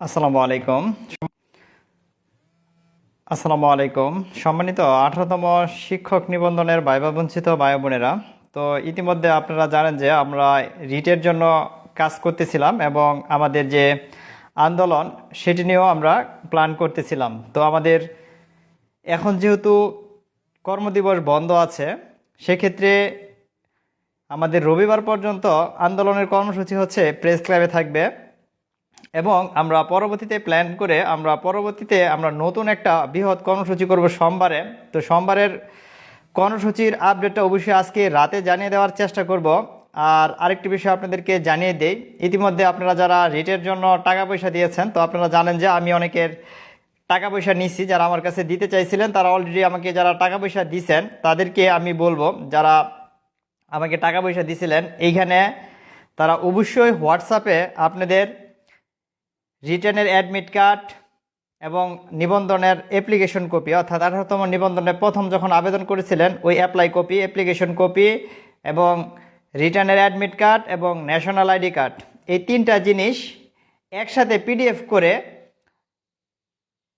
আসসালামু আলাইকুম। আসসালামু আলাইকুম। সম্মানিত আঠারোতম শিক্ষক নিবন্ধনের বঞ্চিত ভাই বোনেরা, তো ইতিমধ্যে আপনারা জানেন যে আমরা রিটের জন্য কাজ করতেছিলাম এবং আমাদের যে আন্দোলন, সেটি নিয়েও আমরা প্ল্যান করতেছিলাম। তো আমাদের এখন যেহেতু কর্মদিবস বন্ধ আছে, সেক্ষেত্রে আমাদের রবিবার পর্যন্ত আন্দোলনের কর্মসূচি হচ্ছে প্রেস ক্লাবে থাকবে। এবং আমরা পরবর্তীতে প্ল্যান করে আমরা পরবর্তীতে আমরা নতুন একটা বৃহৎ কর্মসূচি করব সোমবারে। তো সোমবারের কর্মসূচির আপডেটটা অবশ্যই আজকে রাতে জানিয়ে দেওয়ার চেষ্টা করব। আর আরেকটি বিষয় আপনাদেরকে জানিয়ে দেই, ইতিমধ্যে আপনারা যারা রিটের জন্য টাকা পয়সা দিয়েছেন, তো আপনারা জানেন যে আমি অনেকের টাকা পয়সা নিচ্ছি যারা আমার কাছে দিতে চাইছিলেন, তারা অলরেডি আমাকে যারা টাকা পয়সা দিছেন তাদেরকে আমি বলব, যারা আমাকে টাকা পয়সা দিছিলেন এইখানে তারা অবশ্যই হোয়াটসঅ্যাপে আপনাদের রিটার্নের অ্যাডমিট কার্ড এবং নিবন্ধনের অ্যাপ্লিকেশন কপি অর্থাৎ আঠারোতম নিবন্ধনের প্রথম যখন আবেদন করেছিলেন, ওই অ্যাপ্লাই কপি অ্যাপ্লিকেশন কপি এবং রিটার্নের অ্যাডমিট কার্ড এবং ন্যাশনাল আইডি কার্ড। এই তিনটা জিনিস একসাথে পিডিএফ করে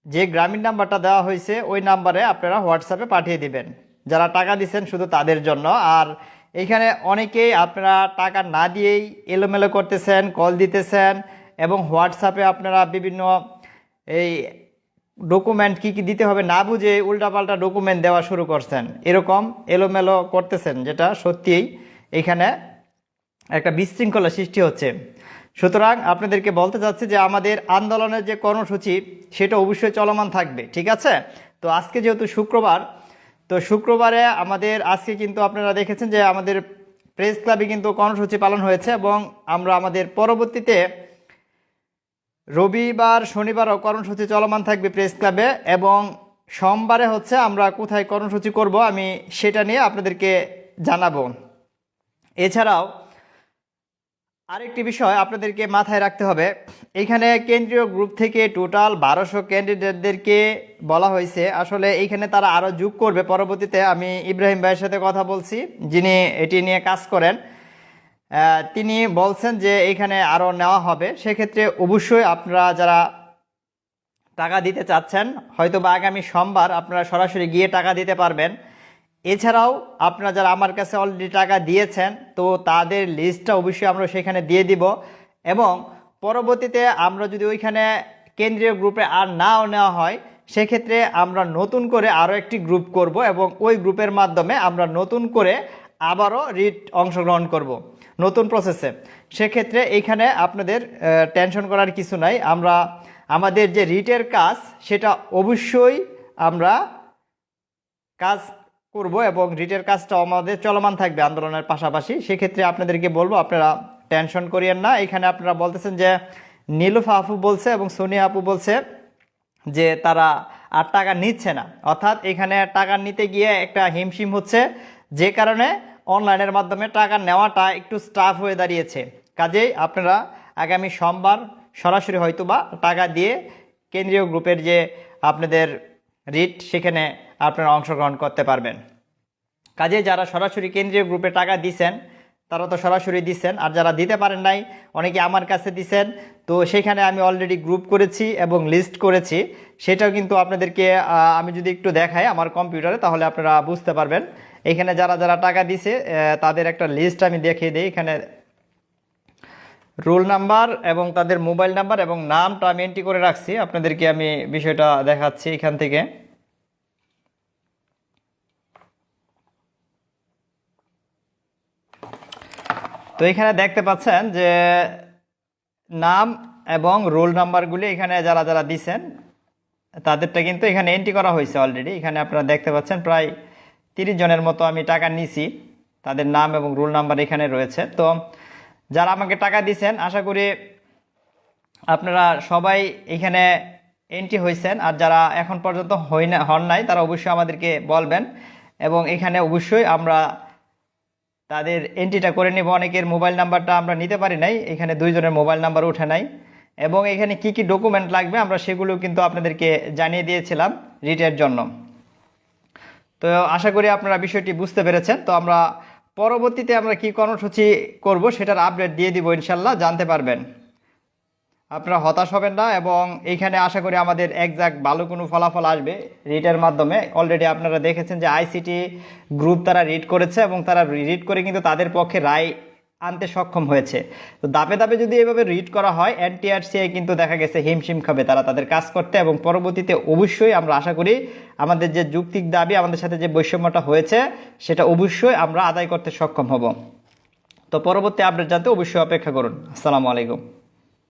যে গ্রামীণ নাম্বারটা দেওয়া হয়েছে, ওই নাম্বারে আপনারা হোয়াটসঅ্যাপে পাঠিয়ে দিবেন। যারা টাকা দিচ্ছেন শুধু তাদের জন্য। আর এখানে অনেকেই আপনারা টাকা না দিয়েই এলোমেলো করতেছেন, কল দিতেছেন এবং হোয়াটসঅ্যাপে আপনারা বিভিন্ন এই ডকুমেন্ট কি কি দিতে হবে না বুঝে উল্টাপাল্টা ডকুমেন্ট দেওয়া শুরু করছেন। এরকম এলোমেলো করতেছেন যেটা সত্যিই এখানে একটা বিশৃঙ্খলা সৃষ্টি হচ্ছে। সুতরাং আপনাদেরকে বলতে চাচ্ছি যে আমাদের আন্দোলনের যে কর্মসূচি, সেটা অবশ্যই চলমান থাকবে, ঠিক আছে? তো আজকে যেহেতু শুক্রবার, তো শুক্রবারে আমাদের আজকে কিন্তু আপনারা দেখেছেন যে আমাদের প্রেস ক্লাবে কিন্তু কর্মসূচি পালন হয়েছে এবং আমরা আমাদের পরবর্তীতে রবিবার শনিবারও কর্মসূচি চলমান থাকবে প্রেস ক্লাবে এবং সোমবারে হচ্ছে আমরা কোথায় কর্মসূচি করব আমি সেটা নিয়ে আপনাদেরকে জানাব। এছাড়াও আরেকটি বিষয় আপনাদেরকে মাথায় রাখতে হবে, এখানে কেন্দ্রীয় গ্রুপ থেকে টোটাল বারোশো ক্যান্ডিডেটদেরকে বলা হয়েছে। আসলে এইখানে তারা আরও যোগ করবে, পরবর্তীতে আমি ইব্রাহিম ভাইয়ের সাথে কথা বলছি, যিনি এটি নিয়ে কাজ করেন। তিনি বলছেন যে এখানে আরও নেওয়া হবে। সেক্ষেত্রে অবশ্যই আপনারা যারা টাকা দিতে চাচ্ছেন হয়তো বা আগামী সোমবার আপনারা সরাসরি গিয়ে টাকা দিতে পারবেন। এছাড়াও আপনারা যারা আমার কাছে অলরেডি টাকা দিয়েছেন, তো তাদের লিস্টটা অবশ্যই আমরা সেখানে দিয়ে দিব। এবং পরবর্তীতে আমরা যদি ওইখানে কেন্দ্রীয় গ্রুপে আর নাও নেওয়া হয়, সেক্ষেত্রে আমরা নতুন করে আরও একটি গ্রুপ করব এবং ওই গ্রুপের মাধ্যমে আমরা নতুন করে আবারও রিট অংশগ্রহণ করব। নতুন প্রসেসে সেক্ষেত্রে এইখানে আপনাদের টেনশন করার কিছু নাই। আমরা আমাদের যে রিটের কাজ, সেটা অবশ্যই আমরা কাজ করব এবং রিটের কাজটা আমাদের চলমান থাকবে আন্দোলনের পাশাপাশি। সেক্ষেত্রে আপনাদেরকে বলব, আপনারা টেনশন করিয়েন না। এখানে আপনারা বলতেছেন যে, নীলুফা আপু বলছে এবং সোনিয়া আপু বলছে যে, তারা আর টাকা নিচ্ছে না। অর্থাৎ এখানে টাকা নিতে গিয়ে একটা হিমশিম হচ্ছে। যে কারণে অনলাইনের মাধ্যমে টাকা নেওয়াটা একটু স্টাফ হয়ে দাঁড়িয়েছে। কাজেই আপনারা আগামী সোমবার সরাসরি হয়তো বা টাকা দিয়ে কেন্দ্রীয় গ্রুপের যে আপনাদের রিট, সেখানে আপনারা অংশগ্রহণ করতে পারবেন। কাজে যারা সরাসরি কেন্দ্রীয় গ্রুপে টাকা দিছেন, তারা তো সরাসরি দিচ্ছেন আর যারা দিতে পারেন নাই, অনেকে আমার কাছে দিছেন। তো সেখানে আমি অলরেডি গ্রুপ করেছি এবং লিস্ট করেছি। সেটাও কিন্তু আপনাদেরকে আমি যদি একটু দেখাই আমার কম্পিউটারে তাহলে আপনারা বুঝতে পারবেন। এখানে যারা যারা টাকা দিছে তাদের একটা লিস্ট আমি দেখিয়ে দিই। এখানে রোল নাম্বার এবং তাদের মোবাইল নাম্বার এবং নামটা আমি এন্ট্রি করে রাখছি। আপনাদেরকে আমি বিষয়টা দেখাচ্ছি এখান থেকে। তো এখানে দেখতে পাচ্ছেন যে নাম এবং রোল নাম্বারগুলি এখানে যারা যারা দিছেন, তাদেরটা কিন্তু এখানে এন্ট্রি করা হয়েছে অলরেডি এখানে আপনারা দেখতে পাচ্ছেন প্রায় তিরিশ জনের মতো আমি টাকা নিছি। তাদের নাম এবং রোল নাম্বার এখানে রয়েছে। তো যারা আমাকে টাকা দিছেন, আশা করি আপনারা সবাই এখানে এন্ট্রি হয়েছেন আর যারা এখন পর্যন্ত হই না, হন নাই, তারা অবশ্যই আমাদেরকে বলবেন। এবং এখানে অবশ্যই আমরা তাদের এন্ট্রিটা করে নেব। অনেকের মোবাইল নাম্বারটা আমরা নিতে পারি নাই। এখানে দুইজনের মোবাইল নাম্বার উঠে নাই। এবং এখানে কি কি ডকুমেন্ট লাগবে, আমরা সেগুলো কিন্তু আপনাদেরকে জানিয়ে দিয়েছিলাম রিটের জন্য। তো আশা করি আপনারা বিষয়টি বুঝতে পেরেছেন। তো আমরা পরবর্তীতে আমরা কি কর্মসূচি করব সেটার আপডেট দিয়ে দিব ইনশাল্লাহ জানতে পারবেন। আপনারা হতাশ হবেন না এবং এইখানে আশা করি আমাদের একজাক্ট ভালো কোনো ফলাফল আসবে রিটের মাধ্যমে। অলরেডি আপনারা দেখেছেন যে আইসিটি গ্রুপ তারা রিড করেছে এবং তারা রিড করে কিন্তু তাদের পক্ষে রায় আনতে সক্ষম হয়েছে। তো দাপে দাপে যদি এভাবে রিড করা হয় এনটিআরসিআই কিন্তু দেখা গেছে হিমশিম খাবে তারা তাদের কাজ করতে এবং পরবর্তীতে অবশ্যই আমরা আশা করি আমাদের যে যুক্তিক দাবি, আমাদের সাথে যে বৈষম্যটা হয়েছে, সেটা অবশ্যই আমরা আদায় করতে সক্ষম হব। তো পরবর্তী আপডেট জানতে অবশ্যই অপেক্ষা করুন। আসসালামু আলাইকুম।